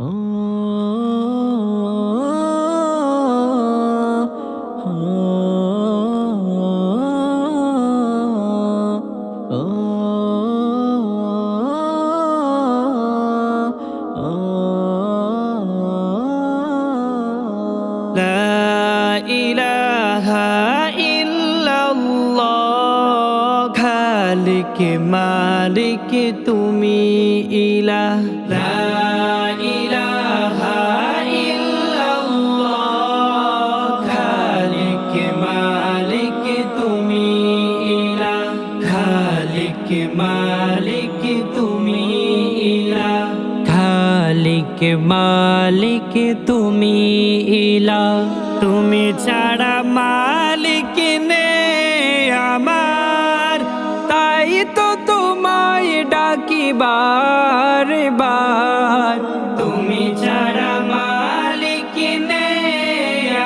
Oh. খালিক মালিক তুমি ইলাহ। লা ইলাহা ইল্লাল্লাহ। খালিক মালিক তুমি ইলাহ। খালিক মালিক তুমি ইলাহ। খালিক মালিক তুমি ইলা তুমি ছাড়া মালিক নে ডাকি বার বার তুমি ছাড়া মালিক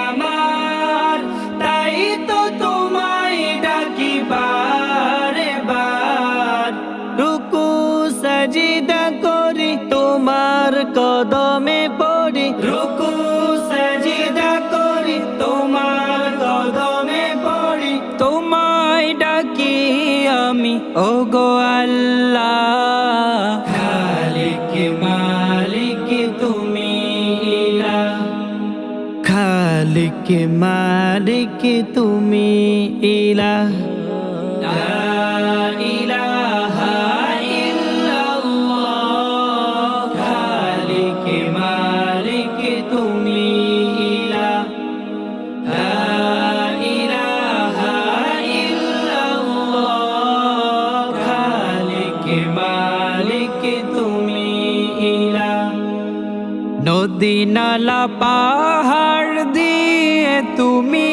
আমার। তাই তো তোমায় ডাকি বার বার রুকু, সাজিদা করি, তোমার কদমে পড়ি। রুকু, সাজিদা করি, তোমার কদমে পড়ি। তোমায় ডাকি আমি ও গো আল্লাহ। মালিক মালিক তুমি ইলাহ। নদী নালা পাহাড় তুমি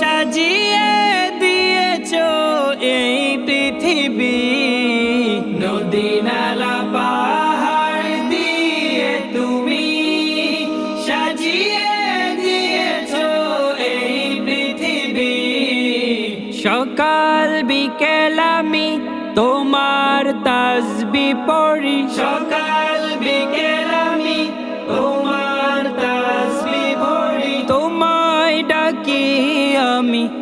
সাজিয়ে দিয়েছ এই পৃথিবী। নদী, নালা, পাহাড় দিয়ে তুমি সাজিয়ে দিয়েছ এই পৃথিবী। সকাল বিকেল আমি তোমার তাসবি পড়ি। সকাল বিকেল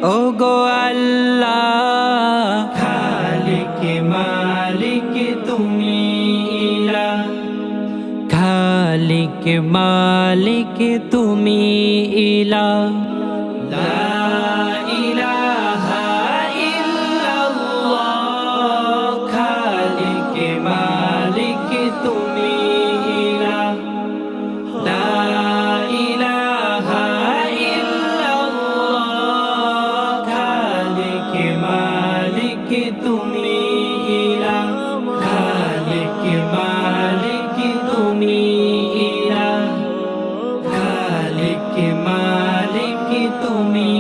ও গো আল্লাহ। খালিক মালিক তুমি ইলা। খালিক মালিক তুমি ইলা। লা তুমি ইলাহ খালিক মালিক তুমি ইলা খালিক মালিক তুমি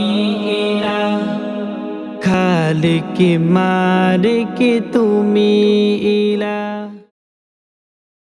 ইলাহ খালিক মালিক তুমি ইলাহ